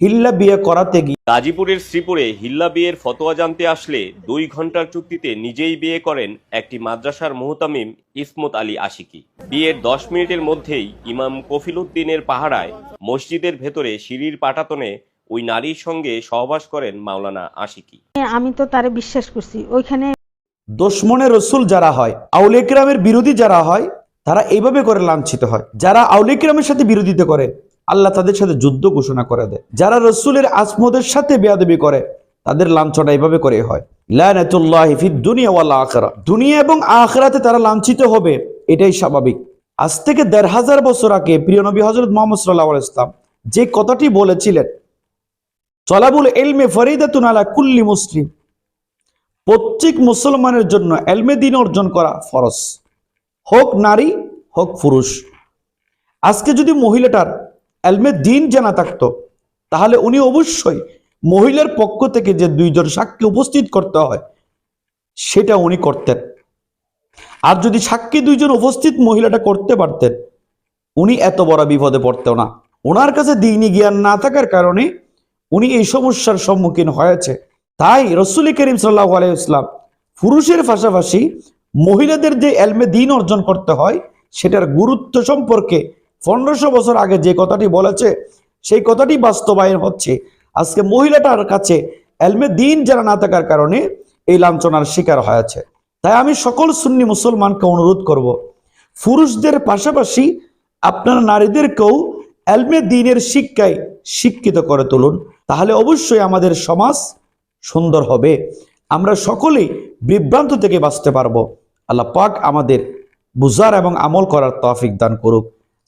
হিল্লা বিয়ে করাতে গিয়ে গাজীপুরের শ্রীপুরে হিল্লা বিয়ের ফতোয়া জানতে আসলে দুই ঘণ্টার চুক্তিতে নিজেই বিয়ে করেন একটি মাদ্রাসার মুহতামিম ইসমত আলী আশিকি। বিয়ের দশ মিনিটের মধ্যেই ইমাম কফিলুদ্দিনের পাহারায় মসজিদের ভেতরে সিঁড়ির পাটাতনে ওই নারীর সঙ্গে সহবাস করেন মাওলানা আশিকি। আমি তো তারে বিশ্বাস করছি। ওইখানে দুশ্মনে রসুল যারা হয় আউলেকরামের বিরোধী যারা হয় তারা এইভাবে করে লাঞ্ছিত হয়। যারা আউলেকরামের সাথে বিরোধিতা করে আল্লাহ তাদের সাথে যুদ্ধ ঘোষণা করে দেয়। যারা রসুলের আসমদের সাথে বেয়াদবি করে, তাদের লাঞ্ছনা এইভাবে করে হয়। দুনিয়া আখিরা। দুনিয়া এবং আখরাতে তারা লাঞ্ছিত হবে, এটাই স্বাভাবিক। আজ থেকে দেড় হাজার বছর আগে প্রিয় নবী হজরত মোহাম্মদ সাল্লাহ ইসলাম যে কথাটি বলেছিলেন চলাবুল এলমে ফরিদাতুন আলা কুল্লি মুসলিম। প্রত্যেক মুসলমানের জন্য এলমে দিন অর্জন করা ফরজ। হোক নারী, হোক পুরুষ। আজকে যদি মহিলাটার এলমে দিন জানা থাকতো। তাহলে উনি অবশ্যই মহিলার পক্ষ থেকে যে দুইজন সাক্ষী উপস্থিত করতে হয়, সেটা উনি করতেন। আর যদি সাক্ষী দুইজন উপস্থিত মহিলাটা করতে পারতেন, উনি এত বড় বিপদে পড়তেও না। ওনার কাছে দিনই জ্ঞান না থাকার কারণে উনি এই সমস্যার সম্মুখীন হয়েছে। তাই রসুল করিম সাল্লাহ আলাইসলাম পুরুষের পাশাপাশি মহিলাদের যে এলমে দিন অর্জন করতে হয়, সেটার গুরুত্ব সম্পর্কে পনেরোশো বছর আগে যে কথাটি বলেছে, সেই কথাটি বাস্তবায়ন হচ্ছে। আজকে মহিলাটার কাছে এলমে দিন যারা না থাকার কারণে এই লাঞ্ছনার শিকার হয়েছে। তাই আমি সকল সুন্নি মুসলমানকে অনুরোধ করব, পুরুষদের পাশাপাশি আপনার নারীদেরকেও এলমে দিনের শিক্ষায় শিক্ষিত করে তুলুন। তাহলে অবশ্যই আমাদের সমাজ সুন্দর হবে। আমরা সকলেই বিভ্রান্ত থেকে বাঁচতে পারব। আল্লাহ পাক আমাদের বুজার এবং আমল করার তৌফিক দান করুক।